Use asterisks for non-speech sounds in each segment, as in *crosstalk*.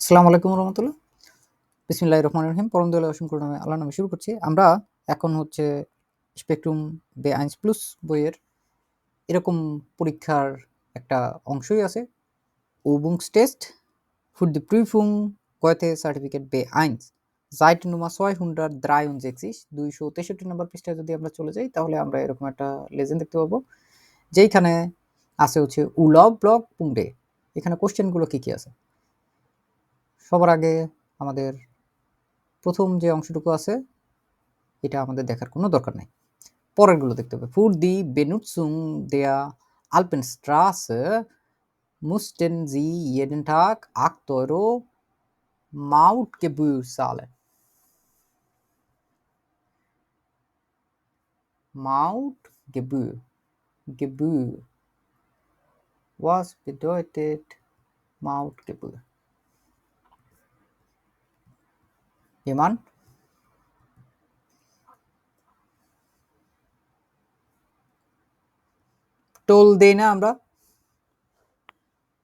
আসসালামু আলাইকুম রহমতুল্লাহ। বিসমিল্লাহ রহমান রহিম। পরম অসংখ্য নামে আল্লাহ নামে শুরু করছি। আমরা এখন হচ্ছে স্পেকট্রুম বে আইন্স প্লুস বইয়ের এরকম পরীক্ষার একটা অংশই আছে। ওবুংস টেস্ট ফুড দি প্রিফুং কয়েতে সার্টিফিকেট বে আইন্স জাইট নুমা ছয় হুন্ডার দ্রাই উন জেক্সিস দুইশো তেষট্টি নম্বর পৃষ্ঠায় যদি আমরা চলে যাই, তাহলে আমরা এরকম একটা লেজেন্ড দেখতে পাবো। যেইখানে আছে হচ্ছে উলভ ব্লক পুংডে এখানে কোশ্চেনগুলো কী কী আছে? সবার আগে আমাদের প্রথম যে অংশটুকু আছে, এটা আমাদের দেখার কোনো দরকার নেই পরেরগুলো দেখতে হবে ফুড দি বেনুৎসুং দেয়া আলপেন স্ট্রাস মুস্টেন জি Tag 8 Euro Mautgebühr zahlen. Mautgebühr. Gebühr. Was bedeutet Mautgebühr? Jemand? Toll দেই না আমরা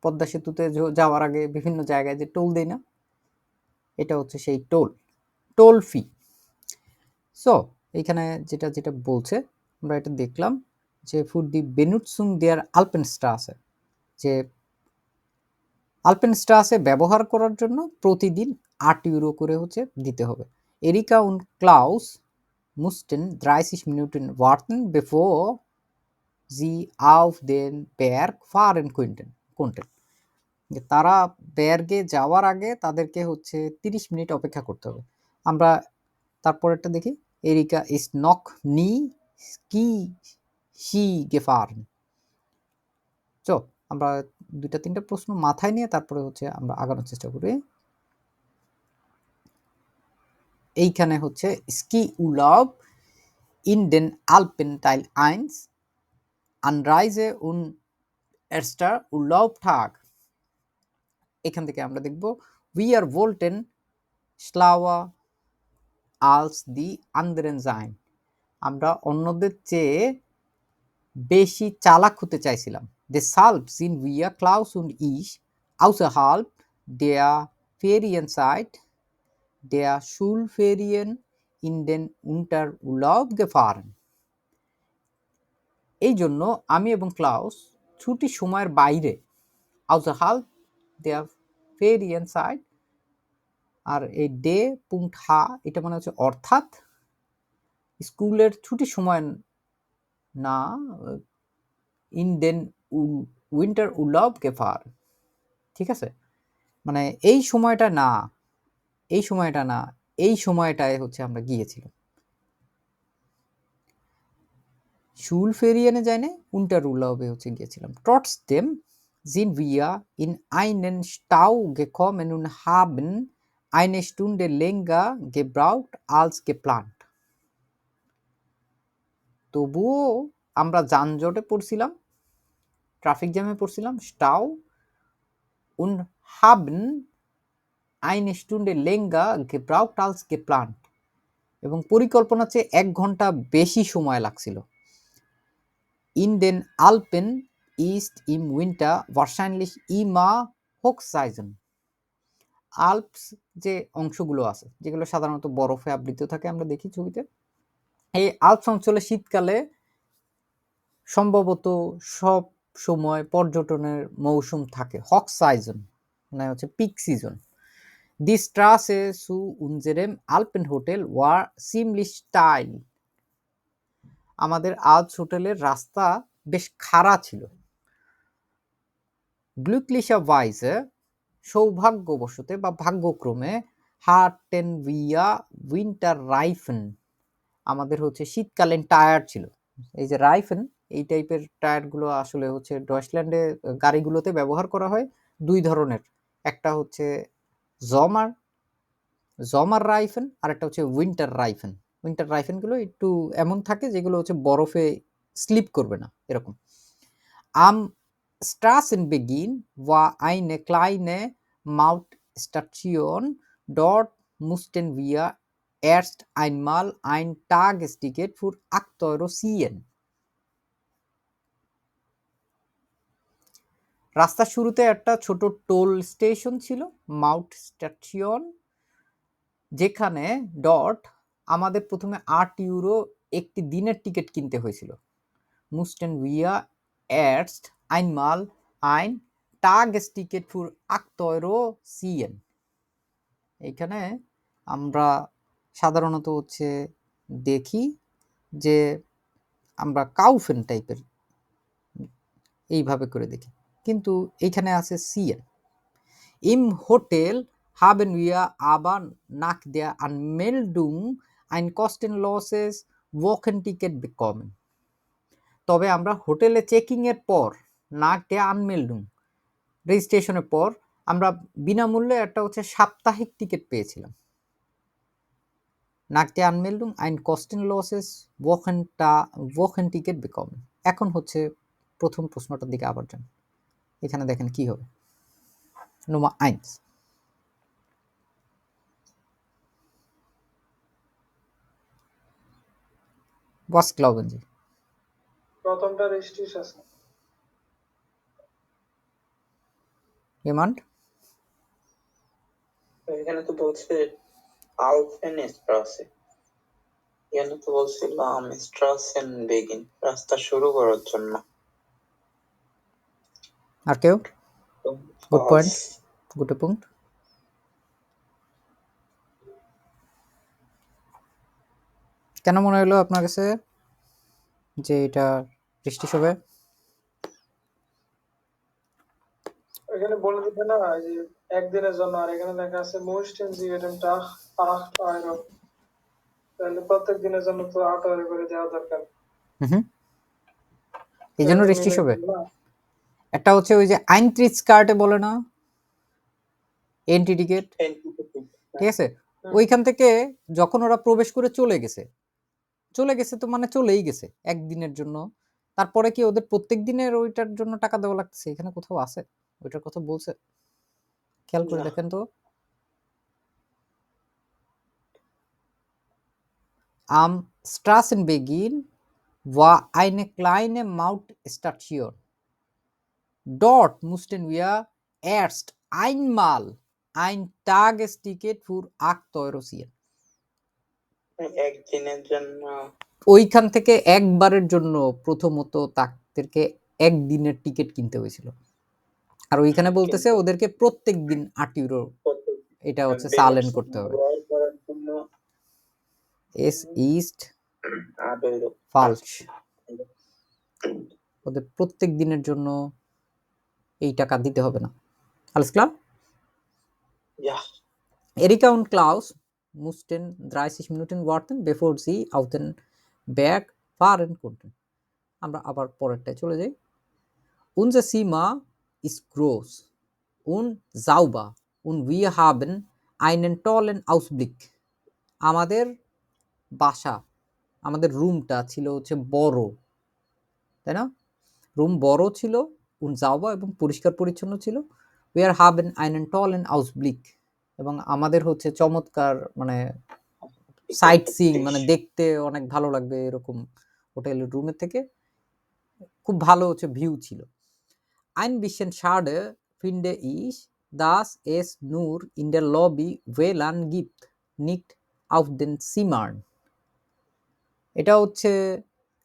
পদ্মা সেতুতে যাওয়ার আগে বিভিন্ন জায়গায় যে টোল দেই না, এটা হচ্ছে সেই টোল টোল ফি সো এইখানে যেটা যেটা বলছে, আমরা এটা দেখলাম যে ফুড দি বেনুটসুং দেয়ার আলপেনস্টা আছে, যে আলপেনস্টাসে ব্যবহার করার জন্য প্রতিদিন আট ইউরো করে হচ্ছে দিতে হবে। এরিকা উন ক্লাউস মুস্টেন 30 Minuten warten bevor sie auf den Berg fahren könnten konnten যে তারা বের্গে যাওয়ার আগে তাদেরকে হচ্ছে তিরিশ মিনিট অপেক্ষা করতে হবে। আমরা তারপরেরটা দেখি। এরিকা ইস নক নি কি সি গেফার্ন চো আমরা দুইটা তিনটা প্রশ্ন মাথায় নিয়ে তারপরে হচ্ছে আমরা আগানোর চেষ্টা করি। এইখানে হচ্ছে স্কি উলাব ইন ডেন আলপেন টাইল আইন্স, আনরাইজে উন এরস্টার উলাব ঠাগ এখান থেকে আমরা দেখব, উই আর ভোল্টেন স্লাওয়া আলস দি আন্দারেন জাইন আমরা অন্যদের চেয়ে বেশি চালাক হতে চাইছিলাম। দে সাল্প সিন উইয়া ক্লাউস উন ইস আউসে হাল্প, দেয়া ফেরিয়েন সাইট ফেরিয়েন ইন ডেন উন্টার উলভ গেফারেন এই জন্য আমি এবং ক্লাউস ছুটি সময়ের বাইরে আউসে হাল্প দেয়া ফেরিয়েন সাইট আর এই ডে পুংট হা, এটা মানে হচ্ছে অর্থাৎ স্কুলের ছুটির সময় না, ইন দেন উইন্টার উলভ গেফার। ঠিক আছে? মানে এই সময়টা না এই সময়টা না, এই সময়টায় হচ্ছে আমরা গিয়েছিলাম শুল ফেরিয়ানে যায় না উন্টার উলভে হচ্ছে গিয়েছিলাম টটস দেম জিন ভিয়া ইন ট্রটসডেম sind wir in einen Stau gekommen und haben eine Stunde länger gebraucht als geplant. তবুও আমরা যানজটে পড়ছিলাম ট্রাফিক জ্যামে পড়ছিলাম স্টাউ উন হাবন eine Stunde länger gebraucht als geplant এবং পরিকল্পনা চেয়ে এক ঘণ্টা বেশি সময় লাগছিল। ইন দেন আলপেন, ইস্ট ist im Winter wahrscheinlich immer Hochseason. Alps যে অংশগুলো আছে, যেগুলো সাধারণত বরফে আবৃত থাকে আমরা দেখি ছবিতে, এই আল্পস অঞ্চলে শীতকালে সম্ভবত সব সময় পর্যটনের মৌসুম থাকে, হক সাইজন মানে হচ্ছে পিক সিজন। স্ট্রাসে সু উনজেরেম আলপেন হোটেল ওয়ার সিমলি স্টাইল আমাদের আজ হোটেলের রাস্তা বেশ খাড়া ছিল। গ্লুকলিশাভাইজে সৌভাগ্যবশতে বা ভাগ্যক্রমে হার্টেন ভিয়া উইন্টার রাইফেন আমাদের হচ্ছে শীতকালীন টায়ার ছিল। এই যে রাইফেন এই টাইপের টায়ারগুলো আসলে হচ্ছে ডয়েসল্যান্ডে গাড়িগুলোতে ব্যবহার করা হয়। দুই ধরনের, একটা হচ্ছে জমার জমার রাইফেন আর একটা হচ্ছে উইন্টার রাইফেন উইন্টার রাইফেনগুলো একটু এমন থাকে যেগুলো হচ্ছে বরফে স্লিপ করবে না, এরকম। আম স্টার্স ইন বিগিন ওয়া আইনে ক্লাইনে মাউট স্টাচিওন ডট মুস্টেন ভিয়া এর্স আইন মাল আইন টাগ স্টিকেট ফুর আক্তরো সিএন রাস্তার শুরুতে একটা ছোট টোল স্টেশন ছিল, মাউন্ট স্টেশন যেখানে ডট আমাদের প্রথমে আট ইউরো একটি দিনের টিকিট কিনতে হয়েছিল। মুস্টেন উইয়া এর্স্ট, আইনমাল, আইন টাগেস টিকিট ফুর আক্তয়রো, সিএন। এখানে আমরা সাধারণত হচ্ছে দেখি যে আমরা কাউফেন টাইপের এইভাবে করে দেখি। কিন্তু এইখানে আছে সি সিএন ইম হোটেল হাবেন উইয়া আবার নাক দেয়া আন মেল ডুং আইন কস্ট এন লসেস ওয়কেন টিকেট কম তবে আমরা হোটেলে চেকিংয়ের পর নাক দেয়া আনমেল ডুং রেজিস্ট্রেশনের পর আমরা বিনামূল্যে একটা হচ্ছে সাপ্তাহিক টিকিট পেয়েছিলাম। নাক নাকতে আনমেলডুং আইন কস্ট ইন লসেস ওয়কেনটা, ওয়কেন টিকিট বিকম এখন হচ্ছে প্রথম প্রশ্নটার দিকে আবার জানি এখানে দেখেন কি হবে। Nummer 1 Was glauben Sie? প্রথমটা রেজিস্ট্রেশন Jemand? এখানে তো বলছে আলফেন স্ট্রাসে এখানে তো বলছিলাম স্ট্রাসেন বেগিন রাস্তা শুরু করার জন্য। আর কেউ Good point. false. Guter কেন মনে হলো আপনার কাছে যে এটা বৃষ্টি হবে এখানে বলে দিতে না যে একদিনের জন্য আর এখানে লেখা আছে মোস্ট ইনজিগেটেন টাক আট আইরো তাহলে প্রত্যেক দিনের জন্য তো আট আইরো করে দেওয়া দরকার হুম এই জন্য বৃষ্টি হবে? একটা হচ্ছে ওই যে আইনত্রিশ কার্টে বলে না? এন্ট্রি টিকিট ঠিক আছে? ওইখান থেকে যখন ওরা প্রবেশ করে চলে গেছে চলে গেছে তো মানে চলেই গেছে একদিনের জন্য। তারপরে কি ওদের প্রত্যেক দিনের ওইটার জন্য টাকা দেওয়া লাগছে এখানে কোথাও আছে? ওইটার কথা বলছে? খেয়াল করে দেখেন তো। Am Straßenbeginn war eine kleine Mautstation. Dort mussten wir erst einmal ein Tagesticket für 8 Euro ziehen. একদিনের জন্য। ওইখান থেকে একবারের জন্য প্রথমত তাদেরকে একদিনের টিকিট কিনতে হয়েছিল। আর ওইখানে বলতেছে ওদেরকে প্রত্যেক দিন আট ইউরো এটা হচ্ছে সালেন করতে হবে। এস ইস্ট। ফালস। ওদের প্রত্যেক দিনের জন্য এই টাকা দিতে হবে না। আলসক্লাম এরিকা উন ক্লাউস মুস্টেন ড্রাইসিস মিনুটেন ওয়ার্থেন বিফোর সি আউথেন ব্যাক ফার এন্ড কুটেন আমরা আবার পরেরটায় চলে যাই। উন যে সিমা ইস ক্রোস উন জাউবা উন উই হাবেন আইন এন টল এন আউস আমাদের বাসা আমাদের রুমটা ছিল হচ্ছে বড় তাই না? রুম বড় ছিল যাওয়া এবং পরিষ্কার পরিচ্ছন্ন ছিল। উই আর হাব এন আইন এন্ড টল অ্যান্ড আউস ব্লিক এবং আমাদের হচ্ছে চমৎকার মানে সাইট সিং মানে দেখতে অনেক ভালো লাগবে এরকম হোটেলের রুমের থেকে। খুব ভালো হচ্ছে ভিউ ছিল। আইন বিশেন শার্ডে ফিন্ডে ইস দাস এস নূর ইন্ডিয়ার লবি ওয়েল আন গিফট নিট আউফ দেন সিমার্ন এটা হচ্ছে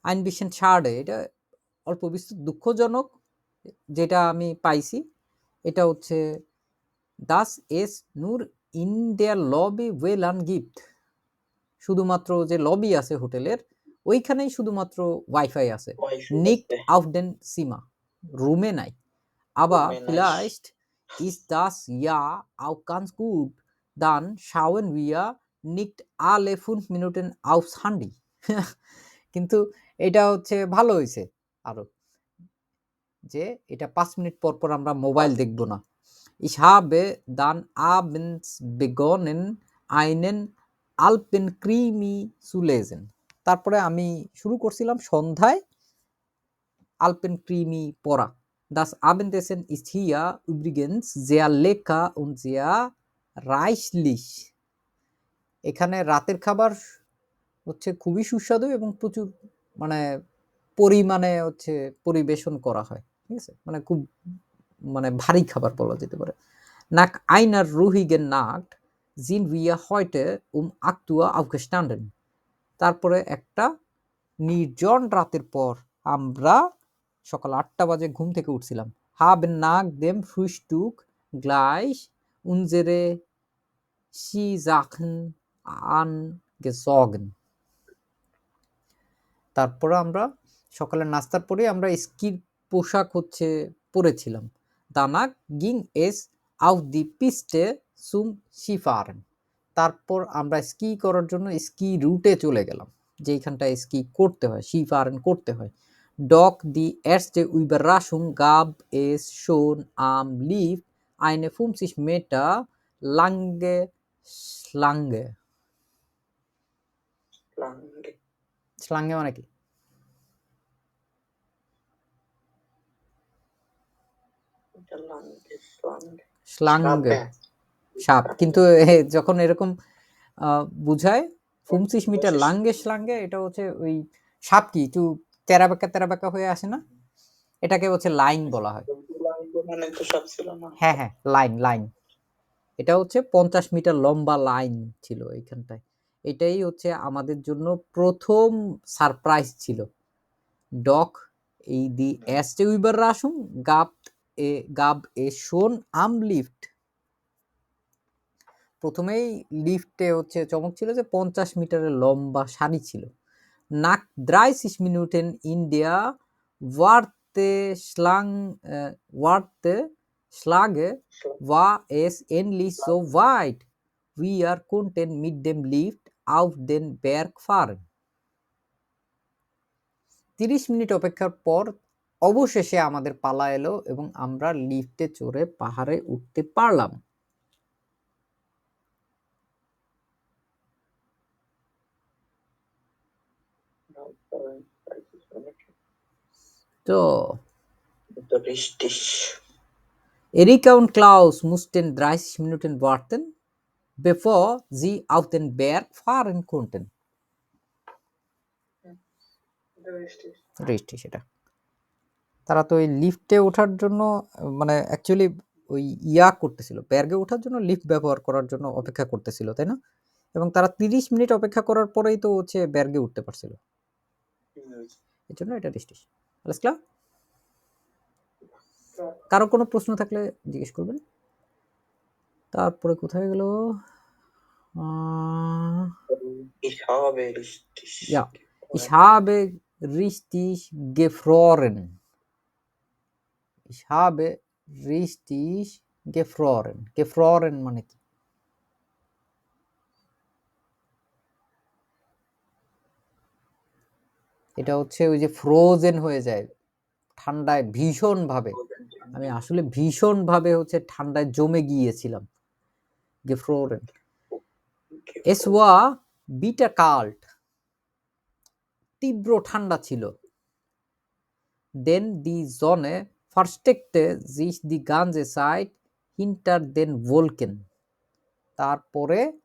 আইন বিশেন শার্ডে এটা অল্প বিস্তর দুঃখজনক যেটা আমি পাইছি এটা হচ্ছে দাস এস নূর ইন্ডিয়া লবি ওয়েল আন গিফট। শুধুমাত্র যে লবি আছে হোটেলের ওইখানেই শুধুমাত্র ওয়াইফাই আছে। নিক আফডেন সীমা রুমে নাই। আবার ফ্লাস্ট ইস দাস ইয়া আউ কান গুড দান শাওয়েন উইয়া নিক আল এ ফুন মিনুটেন আউ সান্ডি কিন্তু এটা হচ্ছে ভালো হয়েছে আরও যে এটা পাঁচ মিনিট পর পর আমরা মোবাইল দেখব না। ইসাবে দান আিন্স বেগনেন আইনেন আলপেন ক্রিমি সুলেজেন। তারপরে আমি শুরু করছিলাম সন্ধ্যায় আলপেন ক্রিমি পরা দাস আবেন্দেসেন ইথিয়া উব্রিগেন্স জিয়া লেখা উন জিয়া রাইসলিশ। এখানে রাতের খাবার হচ্ছে খুবই সুস্বাদু এবং প্রচুর মানে পরিমাণে হচ্ছে পরিবেশন করা হয়। ঠিক আছে? মানে খুব মানে ভারী খাবার বলা যেতে পারে। নাক আইনার রুহিগের নাক, জিন উইয়া হয়টে উম আক্তুয়া aufgestanden তারপরে একটা নির্জন রাতের পর আমরা সকাল আটটা বাজে ঘুম থেকে উঠছিলাম। হাব নাক দেম haben nach dem Frühstück gleich unsere Skisachen angezogen তারপরে আমরা সকালের নাস্তার পরে আমরা স্কির পোশাক হচ্ছে পরেছিলাম। দানাক গিং এস আউফ দি পিস্টে সুম শিফারেন। তারপর আমরা স্কি করার জন্য স্কি রুটে চলে গেলাম যেইখানটায় স্কি করতে হয় শিফারেন করতে হয়। ডক দি erste Überraschung gab es schon am Lief eine 50 Meter lange মেটা লাঙ্গে Schlange মানে কি? Schlange সাপ। কিন্তু যখন এরকম বুঝায় পঁচিশ মিটার লাঙ্গে শ্লাঙ্গে এটা হচ্ছে ওই সাপ কি? একটু তেরা বেঁকা তেরা বেঁকা হয়ে আসে না? এটাকে হচ্ছে লাইন বলা হয়। হ্যাঁ হ্যাঁ লাইন লাইন। এটা হচ্ছে পঞ্চাশ মিটার লম্বা লাইন ছিল এইখানটায়। এটাই হচ্ছে আমাদের জন্য প্রথম সারপ্রাইজ ছিল। ডক এই দি এসটে উইবার রাসুম গাব এ, গাব, এ, শোন, আম, লিফট প্রথমেই লিফটে হচ্ছে চমক ছিল যে পঞ্চাশ মিটারের লম্বা সারি ছিল নাক দ্রাইসিস মিনিটেন ইন্ডিয়া, ওয়ার্তে স্লাং ওয়ার্তে স্লাগে war es endlich so weit. Wir konnten mit dem Lift auf den Berg fahren. তিরিশ মিনিট অপেক্ষার পর অবশেষে আমাদের পালা এলো এবং আমরা লিফটে চড়ে পাহাড়ে উঠতে পারলাম। তো এরিকাউন ক্লাউস মুস্টেন ড্রাইস মিনুটেন ফার এন্ড কোনটেন রেস্টি সেটা তারা তো ওই লিফটে ওঠার জন্য মানে অ্যাকচুয়ালি ওই ইয়া করতেছিল ব্যার্গে ওঠার জন্য লিফট ব্যবহার করার জন্য অপেক্ষা করতেছিল তাই না এবং তারা তিরিশ মিনিট অপেক্ষা করার পরেই তো হচ্ছে ব্যার্গে উঠতে পারছিল। এর জন্য এটা কারও কোনো প্রশ্ন থাকলে জিজ্ঞেস করবেন তারপরে কোথায় গেল habe richtig. Ja. ich habe richtig gefroren. Gefroren meine ich. এটা হচ্ছে ওই যে ফ্রোজেন হয়ে যায়, ঠান্ডায় ভীষণভাবে আমি আসলে ভীষণভাবে হচ্ছে ঠান্ডায় জমে গিয়েছিলাম এস ওয়া বিটা কাল্ট, তীব্র ঠান্ডা ছিল দেন দি জনে versteckte sich die ganze Zeit hinter den Wolken. তারপরে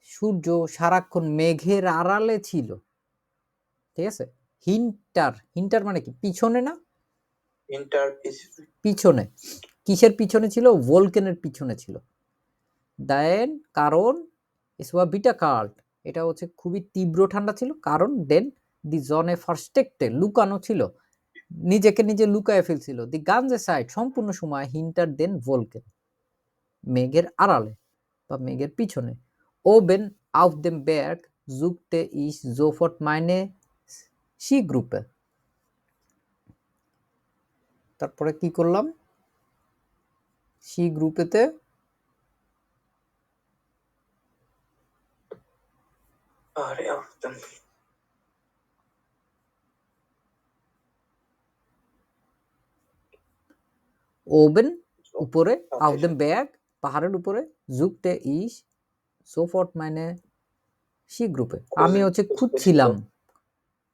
সূর্য সারাক্ষণ মেঘের আড়ালে ছিল। ঠিক আছে? হিন্টার হিন্টার মানে কি? পিছনে না? ইন্টার পিছনে। কিসের পিছনে ছিল? ভোলকেনের পিছনে ছিল। দেন কারণ ইসওয়া বিটা কার্ড এটা হচ্ছে খুবই তীব্র ঠান্ডা ছিল। কারণ দেন দি জনে ফার্স্টেক্টে লুকানো ছিল। নিজেকে নিজে লুকায় ফেলছিল। দি গানজে সাইড, সম্পূর্ণ সময় হিন্টার, দেন ভোলকে মেঘের আড়ালে বা মেঘের পিছনে। ও বেন আউফ দেম ব্যাগ জুকতে ইস, জোফট মাইনে, সি গ্রুপে। তারপরে কি করলাম? সি গ্রুপেতে আরে ওবেন উপরে আউফ দেম ব্যাগ পাহাড়ের উপরে জুকতে ইস সোফট মানে সি গ্রুপে আমি হচ্ছে খুঁজছিলাম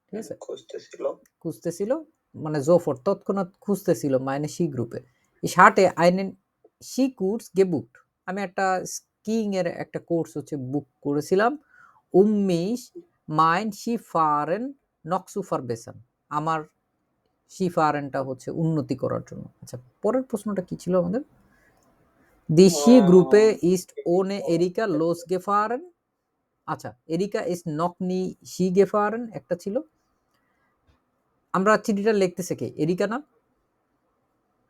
ঠিক আছে খুঁজতেছিল খুঁজতেছিল মানে জোফট তৎক্ষণাৎ খুঁজতেছিল মানে সি গ্রুপে শার্টে আইনেন সি কোর্স গেবুকড আমি একটা স্কিং এর একটা কোর্স হচ্ছে বুক করেছিলাম উম্মিশ মাইন সি ফারেন নকসুফার বেসান আমার শিফারেনটা হচ্ছে উন্নতি করার জন্য। আচ্ছা পরের প্রশ্নটা কি ছিল আমাদের? দি শি গ্রুপে ইস্ট ওনে এরিকা লোস গেফারেন? আচ্ছা এরিকা ইস নকনি শি গেফারেন একটা ছিল। আমরা চিঠিটা লিখতেছে কে? এরিকা না?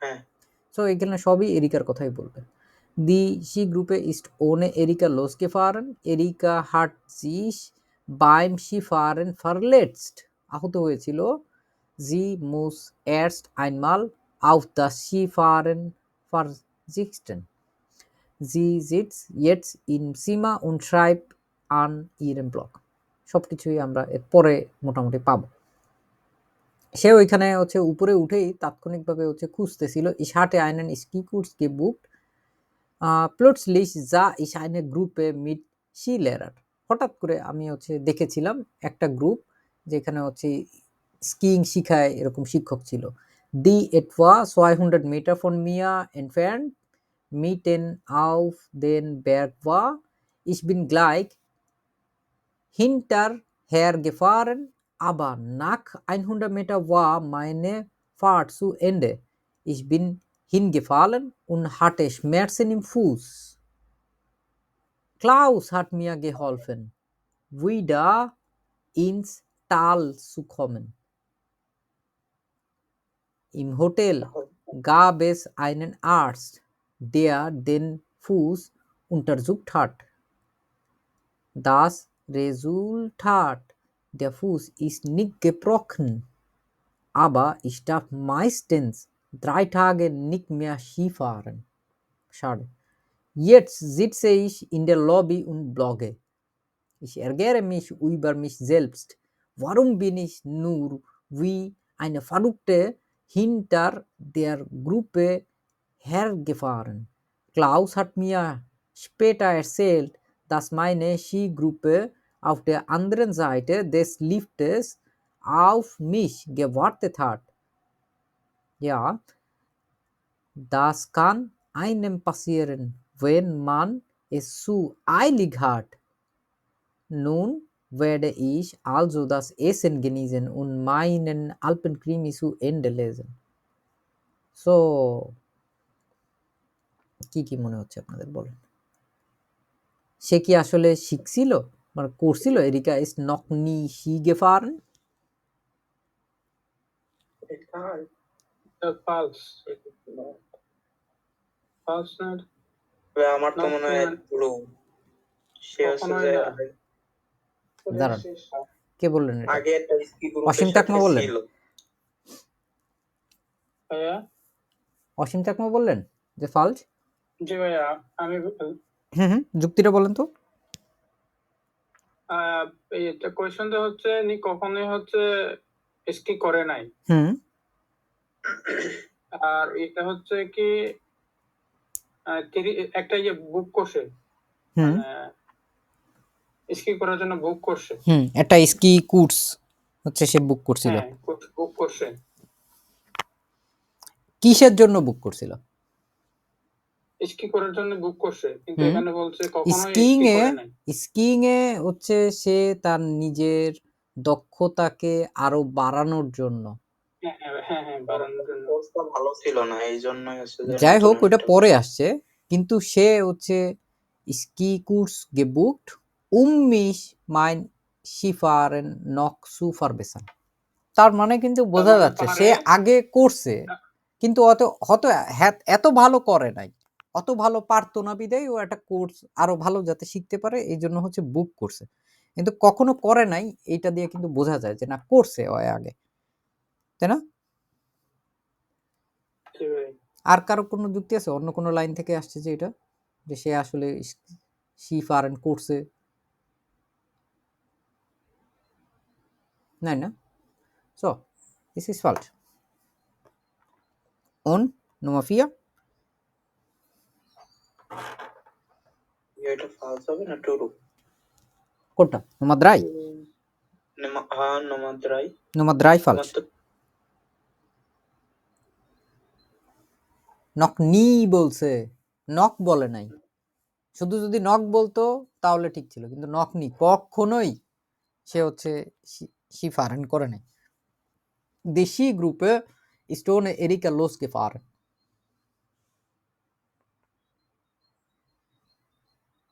হ্যাঁ। সো এখানে সবই এরিকার কথাই বলবে। দি শি গ্রুপে ইস্ট ওনে এরিকা লোস গেফারেন এরিকা হার্ট জিস বাইম শি ফারেন ফারলেটস্ট আহত হয়েছিল। এরস্ট আইনমাল আউফ দ্য শি ফারেন ফার জিক্সটেন জি জিটস ইয়েটস ইন সিমা উন ট্রাইব আন ইরেম ব্লক। সব কিছুই আমরা এর পরে মোটামুটি পাবো। সে ওইখানে হচ্ছে উপরে উঠেই তাৎক্ষণিকভাবে হচ্ছে খুঁজতেছিল einen Skikurs gebucht äh, plötzlich sah ich eine Gruppe mit Skilehrer হঠাৎ করে আমি হচ্ছে দেখেছিলাম একটা গ্রুপ যেখানে হচ্ছে স্কিইং শিখায় এরকম শিক্ষক ছিল দি etwa 200 Meter von mir entfernt mitten auf den Berg war ich bin gleich hinterhergefahren aber nach 100 Meter war meine Fahrt zu Ende. Ich bin hingefallen und hatte Schmerzen im Fuß. Klaus hat mir geholfen, wieder ins Tal zu kommen. Im Hotel gab es einen Arzt, der den Fuß untersucht hat. Das Resultat der Fuß ist nicht gebrochen, aber ich darf meistens drei Tage nicht mehr Skifahren. Schade. Jetzt sitze ich in der Lobby und blogge. Ich ärgere mich über mich selbst. Warum bin ich nur wie eine Verrückte hinter der Gruppe hergefahren? Klaus hat mir später erzählt, dass meine Skigruppe auf der anderen Seite des Liftes auf mich gewartet hat. Ja, das kann einem passieren, wenn man es zu eilig hat. Nun werde ich also das Essen genießen und meinen Alpenkrimi zu Ende lesen. So, কি কি মনে হচ্ছে আপনাদের বলেন সে কি আসলে শিখছিল মানে করছিল এরিকা ইস নকনি হি গেফারেন. Uh, আমার তো মনে হয়। ট্রু সে না। দাঁড়ান। কে বললেন এটা? আগে একটা স্কি গ্রুপের অসীম চাকমা বললেন? অসীম চাকমা বললেন যে ফাল্ট জি ভাইয়া আমি হুম হুম যুক্তিটা বলেন তো। এটা কোয়েশ্চনটা হচ্ছে নি কখনোই হচ্ছে স্কি করে নাই। হুম। আর এটা হচ্ছে কি একটা ইয়ে বুক করছে। হুম। স্কি করার জন্য বুক করছে। হুম একটা স্কি কোর্স হচ্ছে সে বুক করছিল। হ্যাঁ বুক করছে। কিসের জন্য বুক করছিল? স্কি করার জন্য বুক করছে কিন্তু এখানে বলছে Skiing স্কি এ স্কিইং এ হচ্ছে সে তার নিজের দক্ষতাকে আরও বাড়ানোর জন্য। হ্যাঁ হ্যাঁ হ্যাঁ হ্যাঁ বাড়ানোর জন্য। কোর্সটা ভালো ছিল না এই জন্যই হচ্ছে যে যাই হোক ওটা পরে আসছে কিন্তু সে হচ্ছে ski course gebucht um mich mein Skifahren noch zu verbessern তার মানে কিন্তু বোঝা মানে যাচ্ছে সে পারে- আগে করছে কিন্তু অত হয়তো হ্যাঁ- এত ভালো করে নাই। অত ভালো পারতো না বিদায় ও একটা কোর্স আরও ভালো যাতে শিখতে পারে এই জন্য হচ্ছে বুক করছে। কিন্তু কখনো করে নাই এইটা দিয়ে কিন্তু বোঝা যায় যে না করছে ও আগে। তাই না? আর কারও কোনো যুক্তি আছে? অন্য কোনো লাইন থেকে আসছে যে এটা? যে সে আসলে সি ফারেন করছে? Nein, ne? So, this is falsch. Und Nummer 4. এটা ফালস হবে না ট্রু কোনটা 3. হ্যাঁ নম্বর দ্রাই Nummer 3 falsch. নক নি বলছে নক বলে নাই শুধু যদি নক বলতো তাহলে ঠিক ছিল কিন্তু নক নি কখনোই সে হচ্ছে সি ফারেন করে নাই Die Skigruppe ist ohne Erika losgefahren.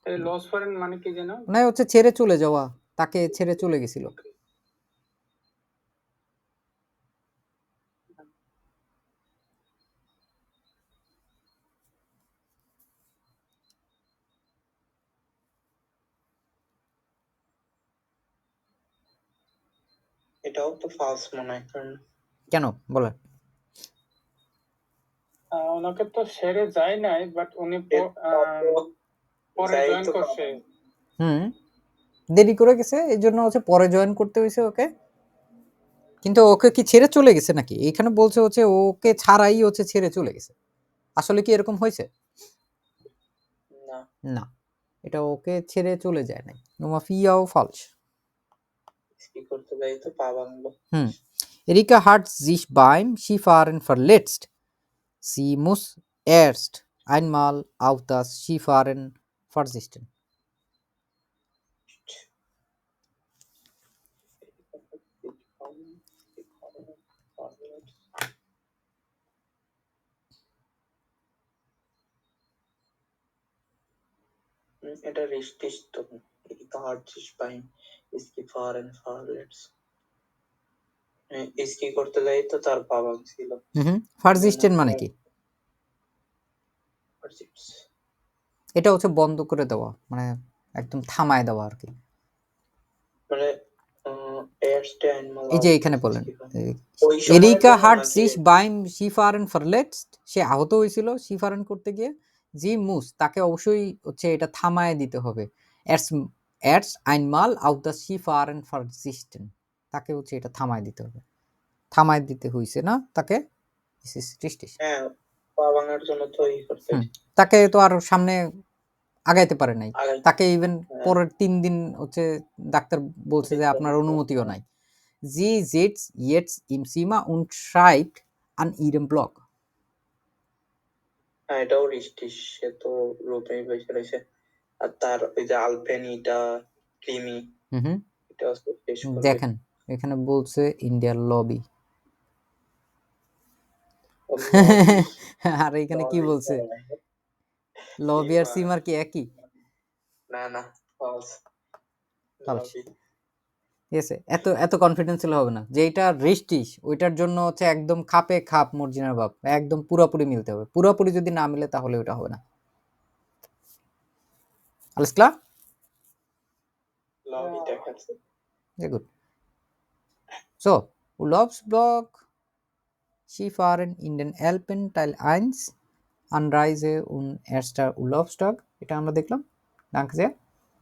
লস ফরেন মানে কি যেন না হচ্ছে ছেড়ে চলে যাওয়া তাকে ছেড়ে চলে গেছিল এটাও তো ফালস মনে হয় কারণ কেন? বলেন ওনাকে তো সেরে যায় নাই বাট উনি পরে জয়েন করছে। হুম। দেরি করে গেছে এই জন্য হচ্ছে পরে জয়েন করতে হয়েছে ওকে। কিন্তু ওকে কি ছেড়ে চলে গেছে নাকি? এখানে বলছে হচ্ছে ওকে ছাড়াই হচ্ছে ছেড়ে চলে গেছে। আসলে কি এরকম হয়েছে? না। না। এটা ওকে ছেড়ে চলে যায় নাই। নোমা ফিয়াও ফলস কি করতে যাই তো পা ভাঙলো Hm. Erika hat sich beim Skifahren verletzt. Sie muss erst einmal auf das Skifahren verzichten. হুম, এটা রিস্টিস তো Erika Skifahren verletzt স্কি করতে যাই তো তার পা ভাঙছিল Mhm. Verzichten মানে কি? এটা হচ্ছে বন্ধ করে দেওয়া মানে একদম থামায় দেওয়া আর কি। মানে এই যে এখানে বলেন এরিকা বাইম শিফারেন সে আহত হয়েছিল শিফারেন করতে গিয়ে। জি মুস তাকে অবশ্যই হচ্ছে এটা থামায় দিতে হবে। এটস এটস আইনমাল আউট দ্য শিফারেন ফারজিস্টেন তাকে হচ্ছে এটা থামায় দিতে হবে। থামায় দিতে হয়েছে না তাকে. হ্যাঁ। তাকে তো আর সামনে আগাইতে পারে নাই। তাকে ইভেন হ্যাঁ। পরের তিন দিন হচ্ছে ডাক্তার বলছে যে আপনার অনুমতিও নাই। জি জিটস ইয়েটস ইম সিমা und schreibt an ihrem Blog হ্যাঁ এটাও রিস্টিস সে তো রূপে রয়েছে। আর তার ওই যে আলপেনিটা ক্রিমি হুম এটা শেষ করবে দেখেন এখানে বলছে ইন্ডিয়ার লবি *laughs* আর এখানে কি বলছে? লবি আর সিমা। সিমার কি একই? না না ফলস False. ঠিক আছে এত এত কনফিডেন্সিয়াল হবে না। যেটা রিস্টিস ওইটার জন্য হচ্ছে একদম খাপে খাপ মর্জিনার বাপ। একদম পুরোপুরি মিলতে হবে। পুরোপুরি যদি না মিলে তাহলে ওটা হবে না। alles klar লবি দেখাচ্ছে Sehr gut. So, Urlaubsblog. Skifahren in den Alpen Teil 1. Anreise und erster Urlaubstag. এটা আমরা দেখলাম Danke sehr.